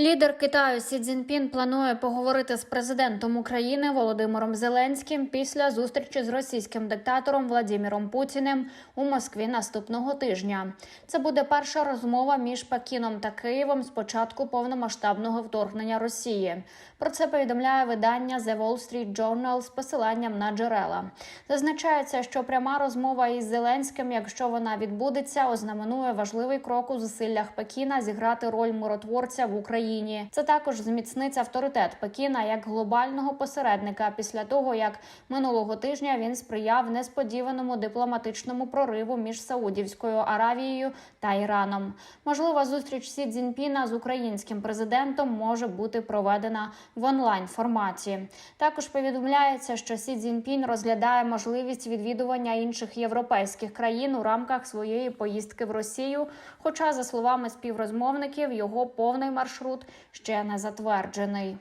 Лідер Китаю Сі Цзіньпін планує поговорити з президентом України Володимиром Зеленським після зустрічі з російським диктатором Владіміром Путіним у Москві наступного тижня. Це буде перша розмова між Пекіном та Києвом з початку повномасштабного вторгнення Росії. Про це повідомляє видання The Wall Street Journal з посиланням на джерела. Зазначається, що пряма розмова із Зеленським, якщо вона відбудеться, ознаменує важливий крок у зусиллях Пекіна зіграти роль миротворця в Україні. Це також зміцнить авторитет Пекіна як глобального посередника після того, як минулого тижня він сприяв несподіваному дипломатичному прориву між Саудівською Аравією та Іраном. Можлива зустріч Сі Цзіньпіна з українським президентом може бути проведена в онлайн форматі. Також повідомляється, що Сі Цзіньпін розглядає можливість відвідування інших європейських країн у рамках своєї поїздки в Росію. Хоча, за словами співрозмовників, його повний маршрут ще не затверджений.